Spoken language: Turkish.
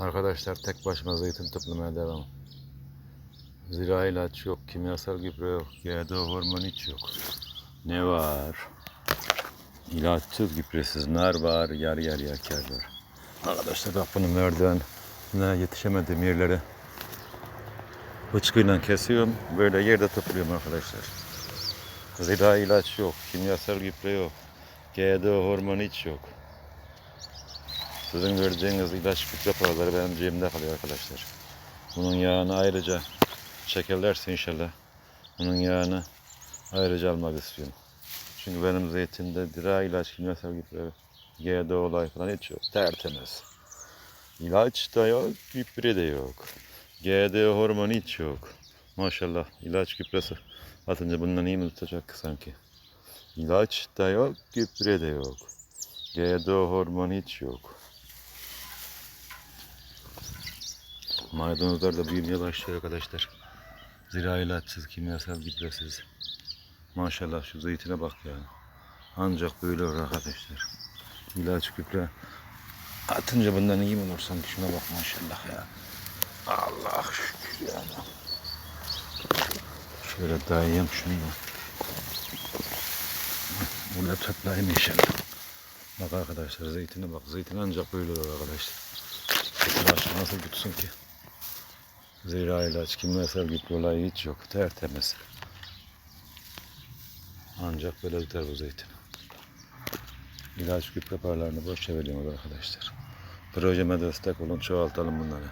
Arkadaşlar tek başıma zeytin toplamaya devam. Zira ilaç yok, kimyasal gübre yok, GDO hormon hiç yok. Ne var? İlaçsız gübresiz nar var, yer yer yaker var. Arkadaşlar bak bunu merdiven ne yetişemediğim yerlere bıçkıyla kesiyorum. Böyle yerde topluyorum arkadaşlar. Zira ilaç yok, kimyasal gübre yok, GDO hormon hiç yok. Sizin vereceğiniz ilaç gübre paraları benim cebimde kalıyor arkadaşlar. Bunun yağını ayrıca çekerlerse inşallah bunun yağını ayrıca almak istiyorum. Çünkü benim zeytinde dira ilaç, kimyasal gübre, GDO olay falan hiç yok. Tertemiz. İlaç da yok, gübre de yok. GDO hormonu hiç yok. Maşallah ilaç gübresi atınca bundan iyi mi tutacak sanki? İlaç da yok, gübre de yok. GDO hormonu hiç yok. Maydanozlar da büyümeye başlıyor arkadaşlar. Zira ilaçsız, kimyasal gübresiz. Maşallah şu zeytine bak ya. Ancak böyle olur arkadaşlar. İlaç gübre atınca bundan iyi mi olur sanki şuna bak maşallah ya. Allah şükür ya. Şöyle dayayayım şunu da. Burada toplayayım inşallah. Bak arkadaşlar zeytine bak. Zeytin ancak böyle olur arkadaşlar. İlaç nasıl tutsun ki? Zira ilaç, kimyasal gübre olayı hiç yok. Tertemiz. Ancak böyle biter bu zeytin. İlaç gübre paralarını boşça veriyoruz arkadaşlar. Projeme destek olun, çoğaltalım bunları.